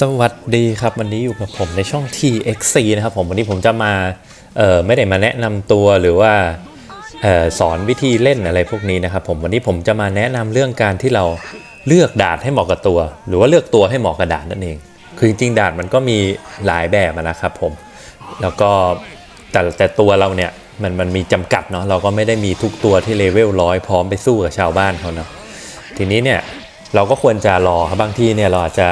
สวัสดีครับ วันนี้อยู่กับผมในช่อง TXC นะครับผมวันนี้ผมจะมาเออไม่ได้มาแนะนำตัวหรือว่าออสอนวิธีเล่นอะไรพวกนี้นะครับผมวันนี้ผมจะมาแนะนำเรื่องการที่เราเลือกดาดให้เหมาะกับตัว หรือว่าเลือกตัวให้เหมาะกับดาดนั่นเอง คือจริงๆดาดมันก็มีหลายแบบนะครับผมแล้วก็แต่แต่ตัวเราเนี่ยมันมันมีจำกัดเนาะเราก็ไม่ได้มีทุกตัวที่เลเวลร้อยพร้อมไปสู้กับชาวบ้านเขาเนาะทีนี้เนี่ยเราก็ควรจะรอครับบางที่เนี่ยเราอาจจะ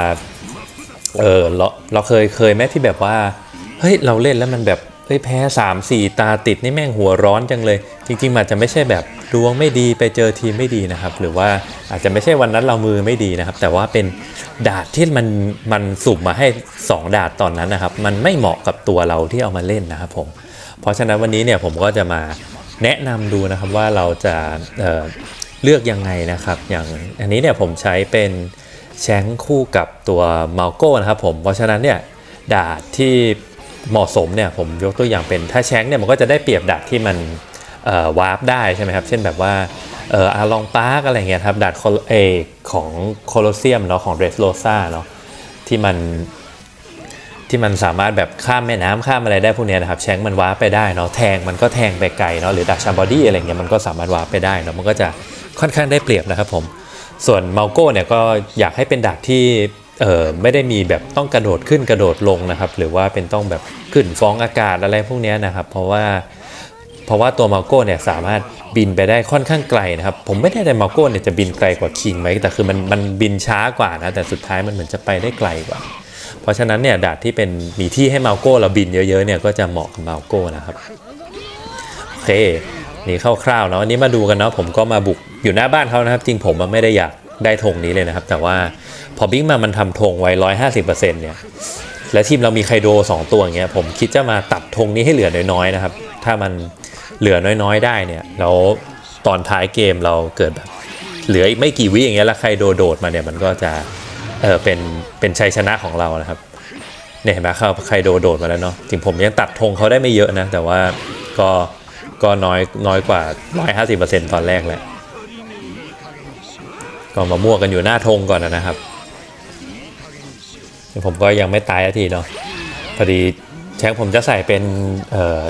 เออเราเราเคยเคยไหมที่แบบว่าเฮ้ยเราเล่นแล้วมันแบบเฮ้ยแพ้3ามสี่ตาติดนี่แม่งหัวร้อนจังเลย จริงๆมันอาจจะไม่ใช่แบบดวงไม่ดีไปเจอทีมไม่ดีนะครับ หรือว่าอาจจะไม่ใช่วันนั้นเรามือไม่ดีนะครับ แต่ว่าเป็นดาดที่มันมันสุ่มมาให้ 2 ดาดตอนนั้นนะครับ มันไม่เหมาะกับตัวเราที่เอามาเล่นนะครับผมเพราะฉะนั้นวันนี้เนี่ยผมก็จะมาแนะนำดูนะครับว่าเราจะเเลือกยังไงนะครับ อย่างอันนี้เนี่ยผมใช้เป็น แชงคู่กับตัวมาโก้นะครับผม เพราะฉะนั้นเนี่ยดาดที่เหมาะสมเนี่ยผมยกตัวอย่างเป็นถ้าแชงเนี่ยมันก็จะได้เปรียบดาดที่มันวาร์ปได้ใช่ไหมครับ เช่นแบบว่าเอออาลองปาร์กอะไรเงี้ยครับดาดเอของโคลอเซียมเนาะของเรสโ o ซาเนาะที่มันที่มันสามารถแบบข้ามแม่น้ำข้ามอะไรได้พวกเนี้ยนะครับแชงมันวาร์ปไปได้เนาะแทงมันก็แทงไปไกลเนาะหรือดาชาบอดี้อะไรเงี้ยมันก็สามารถวาร์ปไปได้เนาะมันก็จะค่อนข้างได้เปรียบนะครับผม ส่วนเมาโก้เนี่ยก็อยากให้เป็นดาบที่เออไม่ได้มีแบบต้องกระโดดขึ้นกระโดดลงนะครับ หรือว่าเป็นต้องแบบขึ้นฟ้องอากาศอะไรพวกนี้นะครับ เพราะว่าเพราะว่าตัวมาโก้เนี่ยสามารถบินไปได้ค่อนข้างไกลนะครับ ผมไม่แน่ใจเมาโก้เนี่ยจะบินไกลกว่าคิงไหมแต่คือมันมันบินช้ากว่านะแต่สุดท้ายมันเหมือนจะไปได้ไกลกว่า เพราะฉะนั้นเนี่ยดาบที่เป็นมีที่ให้มาโก้เราบินเยอะๆเนี่ยก็จะเหมาะกับมาโก้นะครับโอเค นี่คร่าวๆเนาะอันนี้มาดูกันเนาะผมก็มาบุกอยู่หน้าบ้านเขานะครับ จริงผมมันไม่ได้อยากได้ธงนี้เลยนะครับ แต่ว่าพอบิ๊กมามันทำธงไว้ร้อยห้าสิบเปอร์เซ็นต์เนี่ยและทีมเรามีไคโดสองตัวอย่างเงี้ยผมคิดจะมาตัดธงนี้ให้เหลือน้อยๆนะครับ ถ้ามันเหลือน้อยๆ ได้เนี่ยแล้วตอนท้ายเกมเราเกิดแบบเหลืออีกไม่กี่วิอย่างเงี้ยแล้วไคโดโดดมาเนี่ยมันก็จะเออเป็นเป็นชัยชนะของเรานะครับเนี่ยเห็นไหมครับไคโดโดดมาแล้วเนาะจริงผมยังตัดธงเขาได้ไม่เยอะนะแต่ว่าก็ ก็น้อยน้อยกว่า 150%ตอนแรกแหละก็มามั่วกันอยู่หน้าธงก่อนนะครับ ผมก็ยังไม่ตายสักทีเนาะพอดีแชงผมจะใส่เป็นเอ่อ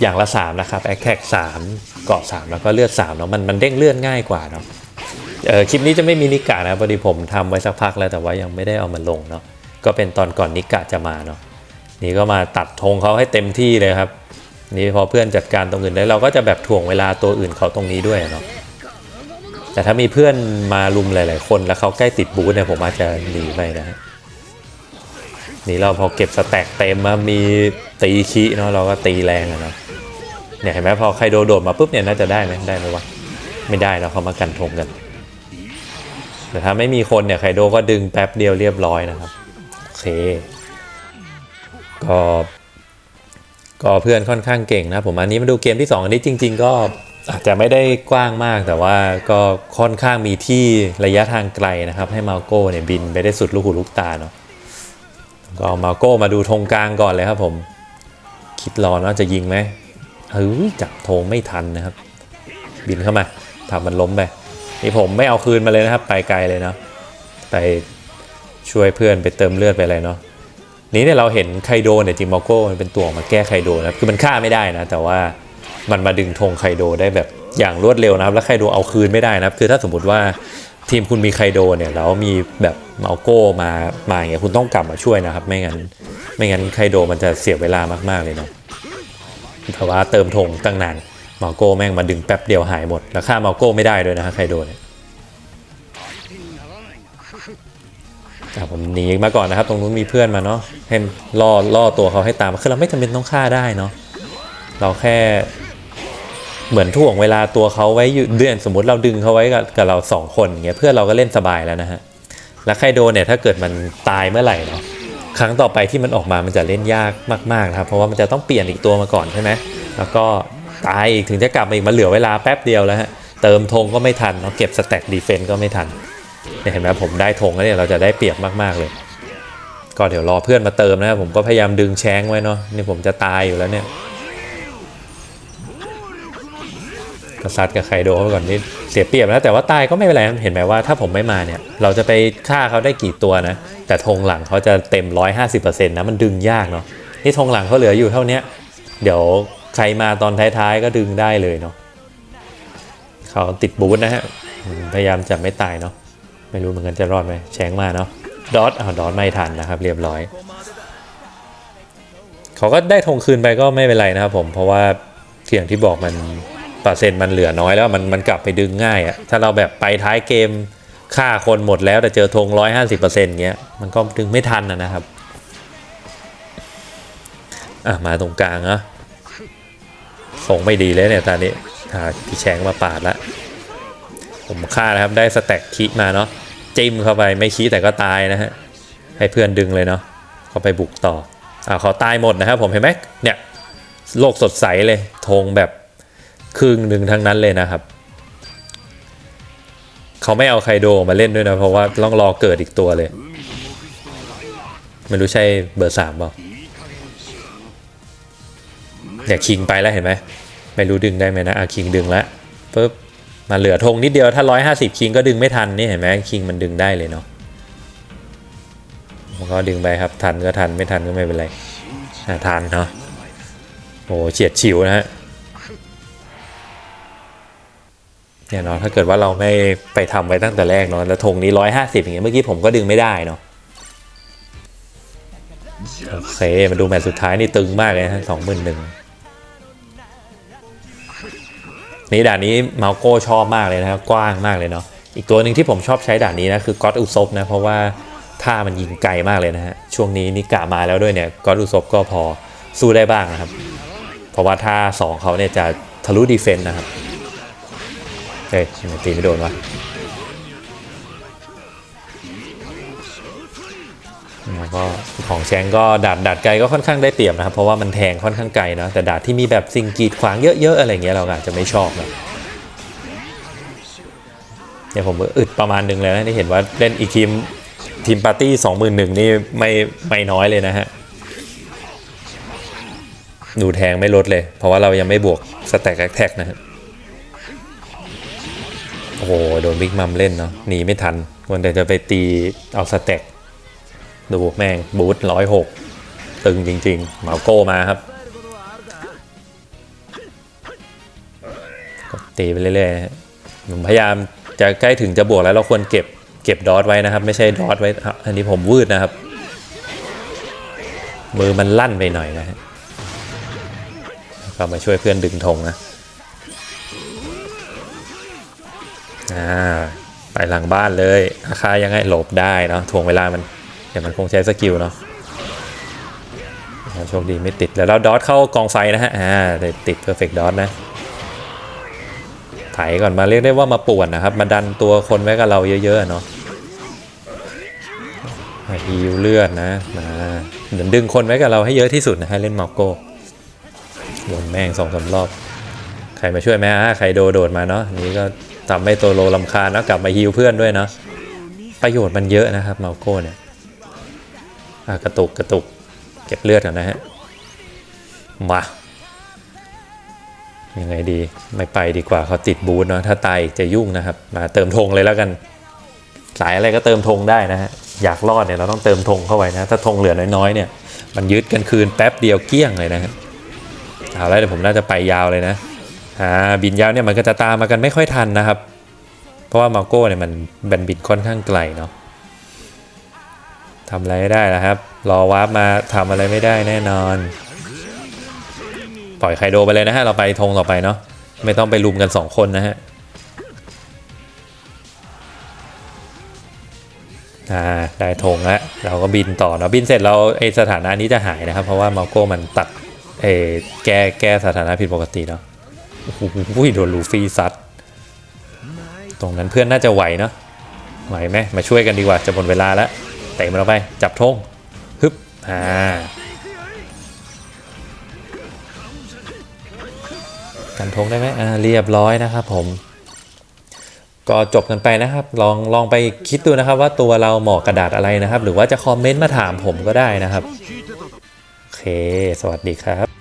อย่างละ 3 นะครับแอคแท็ก3เกาะ3 แล้วก็เลือด3เนาะมันมันเด้งเลื่อนง่ายกว่าเนาะเออคลิปนี้จะไม่มีนิกะนะพอดีผมทำไว้สักพักแล้วแต่ว่ายังไม่ได้เอามาลงเนาะก็เป็นตอนก่อนนิกะจะมาเนาะนี่ก็มาตัดธงเขาให้เต็มที่เลยครับ นี่พอเพื่อนจัดการตรงอื่นได้เราก็จะแบบถ่วงเวลาตัวอื่นเขาตรงนี้ด้วยเนาะแต่ถ้ามีเพื่อนมาลุมหลาย ๆ คนแล้วเขาใกล้ติดบูธเนี่ยผมอาจจะหนีไปนะนี่เราพอเก็บสแต็กเต็มมามีตีคีเนาะเราก็ตีแรงอะเนาะเนี่ยเห็นไหมพอใครโดโดดมาปุ๊บเนี่ยน่าจะได้ไหมได้ไหมวะไม่ได้เราเขามากันทงกัน แต่ถ้าไม่มีคนเนี่ยไคโดก็ดึงแป๊บเดียวเรียบร้อยนะครับ โอเคก็ ก็เพื่อนค่อนข้างเก่งนะผมอันนี้มาดูเกมที่2อันนี้จริง ๆ ก็อาจจะไม่ได้กว้างมากแต่ว่าก็ค่อนข้างมีที่ระยะทางไกลนะครับ ให้มาโก้เนี่ยบินไปได้สุดลูกหูลูกตาเนาะก็มาโก้มาดูธงกลางก่อนเลยครับผม คิดรอว่าจะยิงไหมเฮ้ยจับธงไม่ทันนะครับ บินเข้ามาทำมันล้มไปนี่ผมไม่เอาคืนมาเลยนะครับ ไปไกลเลยเนาะไปช่วยเพื่อนไปเติมเลือดไปอะไรเนาะ นี้เนี่ยเราเห็นไคโดเนี่ยจริงมาโก้มันเป็นตัวมาแก้ไคโดนะครับคือมันฆ่าไม่ได้นะ แต่ว่ามันมาดึงธงไคโดได้แบบอย่างรวดเร็วนะครับ แล้วไคโดเอาคืนไม่ได้นะครับ คือถ้าสมมติว่าทีมคุณมีไคโดเนี่ยแล้วมีแบบมาโก้มามาอย่างเงี้ยคุณต้องกลับมาช่วยนะครับ ไม่งั้นไม่งั้นไคโดมันจะเสียเวลามาก ๆ เลยเนาะแต่ว่าเติมธงตั้งนานมาโก้แม่งมาดึงแป๊บเดียวหายหมด แล้วฆ่ามาโก้ไม่ได้ด้วยนะฮะไคโดเนี่ย อะผมหนีมาก่อนนะครับ ตรงนู้นมีเพื่อนมาเนาะให้ล่อล่อตัวเขาให้ตาม คือเราไม่จำเป็นต้องฆ่าได้เนาะเราแค่เหมือนถ่วงเวลาตัวเขาไว้อยู่เดือนสมมติเราดึงเขาไว้กับกับเราสองคนอย่างเงี้ยเพื่อนเราก็เล่นสบายแล้วนะฮะแล้วใครโดนเนี่ยถ้าเกิดมันตายเมื่อไหร่เนาะครั้งต่อไปที่มันออกมามันจะเล่นยากมากๆนะครับเพราะว่ามันจะต้องเปลี่ยนอีกตัวมาก่อนใช่ไหมแล้วก็ตายอีกถึงจะกลับมาอีกมันเหลือเวลาแป๊บเดียวแล้วฮะเติมธงก็ไม่ทันเนาะเก็บสแต็กดีเฟนต์ก็ไม่ทัน เนี่ยเห็นไหมผมได้ธงแล้วเนี่ยเราจะได้เปรียบมากๆเลย ก็เดี๋ยวรอเพื่อนมาเติมนะครับผมก็พยายามดึงแชงไว้เนาะนี่ผมจะตายอยู่แล้วเนี่ยก็ซัดกับไคโดเขาไปก่อนนี่เสียเปรียบนะแต่ว่าตายก็ไม่เป็นไรเห็นไหมว่าถ้าผมไม่มาเนี่ย เราจะไปฆ่าเขาได้กี่ตัวนะ แต่ธงหลังเขาจะเต็ม 150%นะมันดึงยากเนาะนี่ธงหลังเขาเหลืออยู่เท่านี้เดี๋ยวใครมาตอนท้ายๆก็ดึงได้เลยเนาะเขาติดบูทนะฮะพยายามจะไม่ตายเนาะ ไม่รู้เหมือนกันจะรอดไหมแชงมาเนาะดอทอ้าวดอทไม่ทันนะครับ เรียบร้อย เขาก็ได้ธงคืนไปก็ไม่เป็นไรนะครับผมเพราะว่าเที่ยงที่บอกมันเปอร์เซ็นต์มันเหลือน้อยแล้วมันมันกลับไปดึงง่ายอะถ้าเราแบบไปท้ายเกมฆ่าคนหมดแล้วแต่เจอธงร้อยห้าสิบเปอร์เซ็นต์เงี้ยมันก็ดึงไม่ทันนะนะครับอะมาตรงกลางเนาะส่งไม่ดีเลยเนี่ยตอนนี้หาพี่แชงมาปาดละผมฆ่านะครับได้สแต็กคิมาเนาะ จิ้มเข้าไปไม่คิแต่ก็ตายนะฮะให้เพื่อนดึงเลยเนาะเขาไปบุกต่ออ่าเขาตายหมดนะครับผมเห็นไหมเนี่ยโลกสดใสเลยธงแบบครึ่งหนึ่งทั้งนั้นเลยนะครับ เขาไม่เอาไคโดมาเล่นด้วยนะ เพราะว่าต้องรอเกิดอีกตัวเลย ไม่รู้ใช่เบอร์สามเปล่าเนี่ยคิงไปแล้วเห็นไหมไม่รู้ดึงได้ไหมนะอะคิงดึงแล้วปุ๊บ มาเหลือธงนิดเดียวถ้า 150 คิงก็ดึงไม่ทันนี่เห็นไหมคิงมันดึงได้เลยเนาะมันก็ดึงไปครับทันก็ทันไม่ทันก็ไม่เป็นไรอ่ทันเนาะโอ้เฉียดฉิวนะฮะเนี่ยเนาะถ้าเกิดว่าเราไม่ไปทำไว้ตั้งแต่แรกเนาะแล้วธงนี้ร้อยห้าสิบอย่างเงี้ยเมื่อกี้ผมก็ดึงไม่ได้เนาะโอเคมาดูแมตช์สุดท้ายนี่ตึงมากเลยนะสองหมื่นหนึ่ง นี่ด่านนี้มาโก้ชอบมากเลยนะครับกว้างมากเลยเนาะอีกตัวหนึ่งที่ผมชอบใช้ด่านนี้นะคือก็อดอุซบนะเพราะว่าท่ามันยิงไกลมากเลยนะฮะช่วงนี้นิกะมาแล้วด้วยเนี่ยก็อดอุซบก็พอสู้ได้บ้างนะครับ เพราะว่าท่าสองเขาเนี่ยจะทะลุดีเฟนต์นะครับเฮ้ยทำไมตีไม่โดนวะ แล้วก็ของแชงก็ดาดดาดไกลก็ค่อนข้างได้เปรียบนะครับ เพราะว่ามันแทงค่อนข้างไกลเนะแต่ดาดที่มีแบบสิ่งกีดขวางเยอะๆอะไรเงี้ยเราอาจจะไม่ชอบนะเนี่ยผมก็อึดประมาณหนึงเลยนะที่เห็นว่าเล่นอีกทีมทีมปาร์ตี้สองหมื่นหนึ่งนี่ไม่ไม่น้อยเลยนะฮะดูแทงไม่ลดเลย เพราะว่าเรายังไม่บวกสแต็กแท็กนะฮะโอ้โหโดนบิ๊กมัมเล่นเนาะหนีไม่ทันควรแต่จะไปตีเอาสแต็ก ดูแม่งบูทร้อยหกตึงจริงๆเมาโก้มาครับตีไปเรื่อยๆผมพยายามจะใกล้ถึงจะบวกแล้วเราควรเก็บเก็บดอทไว้นะครับ ไม่ใช่ดอทไว้ อันนี้ผมวืดนะครับ มือมันลั่นไปหน่อยนะก็มาช่วยเพื่อนดึงธงนะอ่าไปหลังบ้านเลยอาคายังไงหลบได้เนาะถ่วงเวลามัน เดี๋ยวมันคงใช้สกิลเนาะโชคดีไม่ติดแล้วเราดอทเข้ากองไฟนะฮะอ่าได้ติดเพอร์เฟกต์ดอทนะไถก่อนมาเรียกได้ว่ามาป่วนนะครับ มาดันตัวคนไว้กับเราเยอะๆเนาะฮิวเลือดนะมาเดินดึงคนไว้กับเราให้เยอะที่สุดนะให้เล่นมาโก้วนแม่งสองสามรอบ ใครมาช่วยไหมฮะใครโดโดดมาเนาะนี้ก็ทำให้ตัวโลลำคาญแล้วกลับมาฮิวเพื่อนด้วยเนาะประโยชน์มันเยอะนะครับมาโก้เนี่ย กระตุกกระตุกเก็บเลือดกันนะฮะ มา ยังไงดีไม่ไปดีกว่าเขาติดบูธเนาะถ้าตายอีกจะยุ่งนะครับ มาเติมธงเลยแล้วกัน สายอะไรก็เติมธงได้นะฮะ อยากรอดเนี่ยเราต้องเติมธงเข้าไว้นะ ถ้าธงเหลือน้อยๆเนี่ย มันยึดกันคืนแป๊บเดียวเกลี้ยงเลยนะฮะเอาแล้วเดี๋ยวผมน่าจะไปยาวเลยนะอ่าบินยาวเนี่ยมันก็จะตามมากันไม่ค่อยทันนะครับ เพราะว่ามาโก้เนี่ยมันบันบินค่อนข้างไกลเนาะ ทำอะไรไม่ได้นะครับ รอวาร์ปมาทำอะไรไม่ได้แน่นอน ปล่อยไคโดไปเลยนะฮะ เราไปธงต่อไปเนาะ ไม่ต้องไปลุมกัน 2 คนนะฮะอ่าได้ธงแล้วเราก็บินต่อเนาะบินเสร็จเราไอสถานะนี้จะหายนะครับ เพราะว่ามาโก้มันตัดเอแก้แก้สถานะผิดปกติเนาะโอ้โหโดนลูฟี่ซัดตรงนั้นเพื่อนน่าจะไหวเนาะไหวไหมมาช่วยกันดีกว่าจะหมดเวลาแล้ว ตะมันออกไป จับธงฮึบอ่ากันธงได้ไหมอ่าเรียบร้อยนะครับผม ก็จบกันไปนะครับ ลองลองไปคิดดูนะครับ ว่าตัวเราเหมาะกระดาษอะไรนะครับ หรือว่าจะคอมเมนต์มาถามผมก็ได้นะครับ โอเค สวัสดีครับ